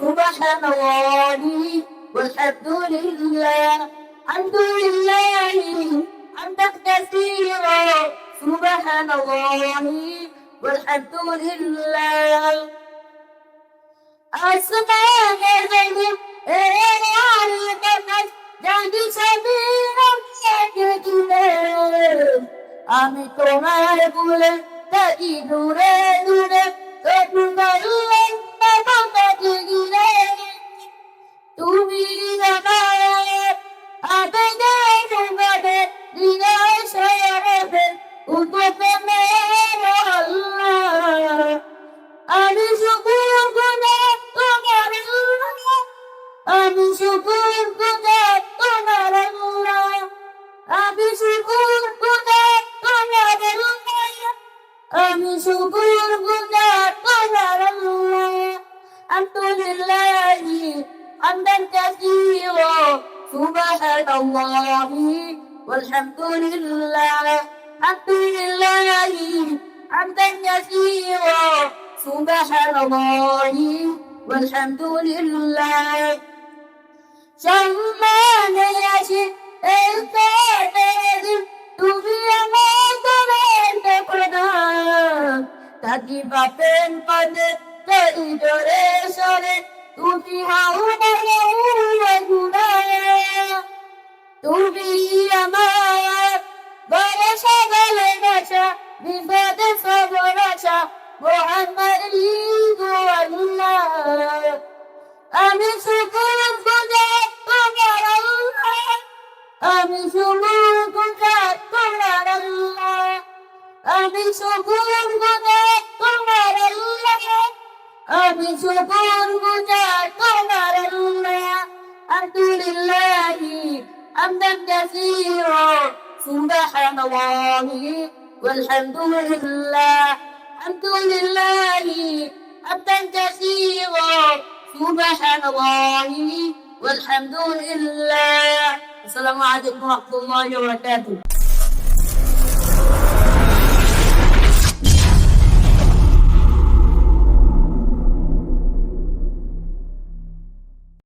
سبحان الله والحمد لله الحمد لله أنت كثير سبحان الله والحمد لله أسمان আমি তোমার বলে তাই দূরে দূরে তুমি আমি শুকুর গুজার তোমার আল্লাহ আলহামদুলিল্লাহ حمدا كثيرا سبحان الله والحمد لله الحمد لله حمدا كثيرا سبحان الله والحمد لله সম্মান আসে তাকি বাপেন পদে তরি জোরে সরে, তুমি গুণা তুমি আমার বড় সবলে বাসা বিপদে সবর আশা মোহাম্মদ আল্লাহ। আমি শুকুর গুজার তোমার আল্লাহ। আমি শুকুর গুজার তোমার আল্লাহ। আমি তোমার আল্লাহ بسطورك الحمد لله حمدا كثيرا. سبحان الله. والحمد لله الحمد لله حمدا كثيرا. سبحان الله. والحمد لله السلام عليكم ورحمة الله وبركاته.